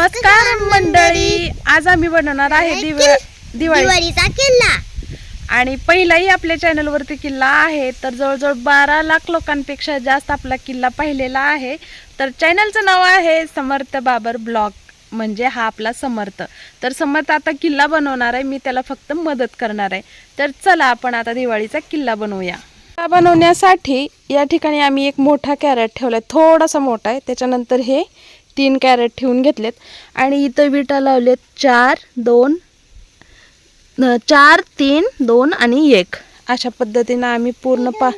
नमस्कार मंडळी. आज आम्ही बनवणार आहे दिवा दिवाळी. दिवाळीचा किल्ला. आणि पहिलाही आपल्या चॅनलवरती किल्ला आहे तर जवळजवळ बारा लाख लोकांपेक्षा जास्त आपला किल्ला पाहिलेला आहे. तर चॅनलचं नाव आहे समर्थ बाबर ब्लॉग. म्हणजे हा आपला समर्थ. तर समर्थ आता किल्ला बनवणार आहे. मी त्याला फक्त मदत करणार आहे. तर चला आपण आता दिवाळीचा किल्ला बनवूया. किल्ला बनवण्यासाठी या ठिकाणी आम्ही एक मोठा कॅरेट ठेवलाय. थोडासा मोठा आहे. त्याच्यानंतर हे तीन कॅरेट ठेवून घेतलेत. आणि इथं विटा लावलेत चार दोन चार तीन दोन आणि एक. अशा पद्धतीनं आम्ही पूर्ण पा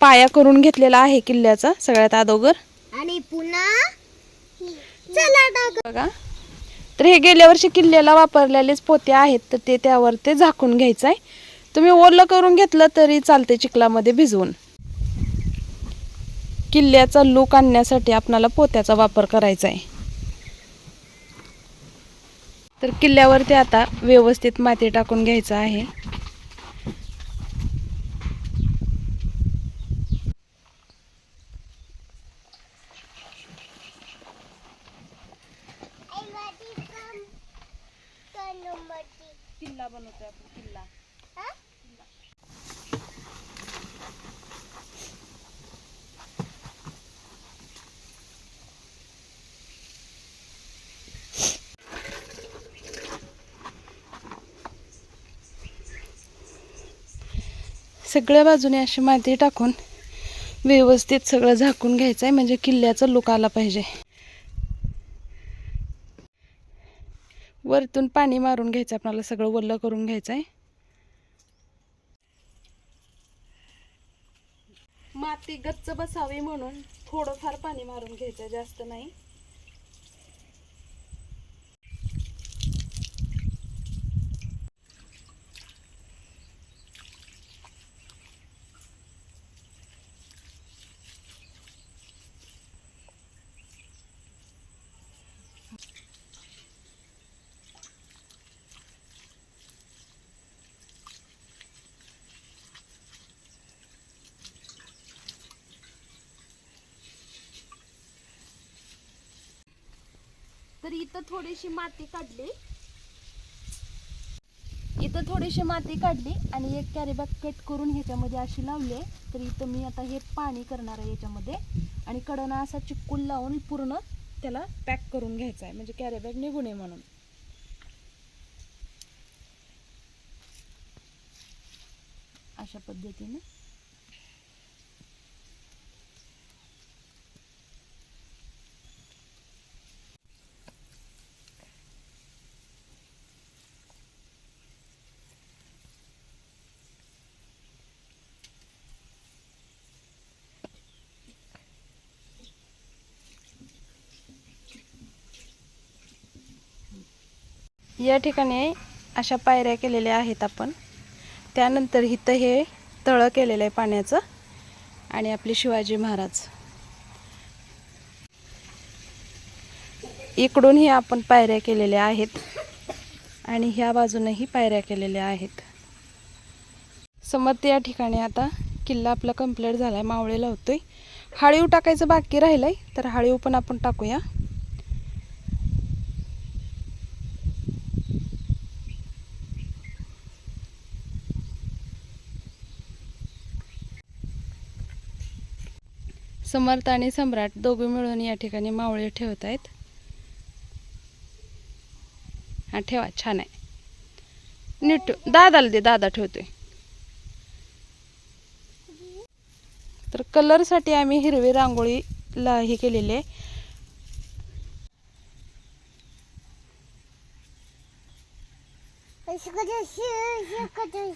पाया करून घेतलेला आहे किल्ल्याचा सगळ्यात अगोदर. आणि पुन्हा बघा. तर हे गेल्या वर्षी किल्ल्याला वापरलेलेच पोते आहेत तर ते त्यावर ते झाकून घ्यायचं आहे तुम्ही ओलं करून घेतलं तरी चालते चिखलामध्ये भिजवून. किल्ल्याचा लुक आणण्यासाठी आपणाला पोत्याचा वापर करायचा आहे. तर किल्ल्यावरती आता व्यवस्थित माती टाकून घ्यायचं आहे. किल्ला बनवतोय आपण किल्ला. सगळ्या बाजूने अशी माती टाकून व्यवस्थित सगळं झाकून घ्यायचं आहे म्हणजे किल्ल्याचा लुक आला पाहिजे. वरतून पाणी मारून घ्यायचं आपल्याला सगळं वल्ल करून घ्यायचं आहे माती गच्च बसावी म्हणून थोडंफार पाणी मारून घ्यायचं जास्त नाही. तर इथं थोडीशी माती काढली. इथं थोडीशी माती काढली आणि एक कॅरीबॅग कट करून ह्याच्यामध्ये अशी लावली. तर इथं मी आता हे पाणी करणार आहे याच्यामध्ये. आणि कडना असा चिकूल लावून पूर्ण त्याला पॅक करून घ्यायचा आहे म्हणजे कॅरीबॅग निघू नये म्हणून. अशा पद्धतीने या ठिकाणी अशा पायऱ्या केलेल्या आहेत आपण. त्यानंतर इथं हे तळं केलेलं आहे पाण्याचं आणि आपले शिवाजी महाराज. इकडूनही आपण पायऱ्या केलेल्या आहेत आणि ह्या बाजूनही पायऱ्या केलेल्या आहेत. समत या ठिकाणी आता किल्ला आपला कंप्लीट झाला आहे मावळे लावतोय. हळीव टाकायचं बाकी राहिलं आहे तर हळीव पण आपण टाकूया. समर्थ आणि सम्राट दोघे मिळून या ठिकाणी मावळे ठेवत आहेत हा ठेवा छान आहे नीट. दादाला दे दादा ठेवतोय तर कलरसाठी आम्ही हिरवी रांगोळी ला हे केलेली आहे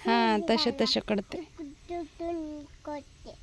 हा तसे तसे कडते करते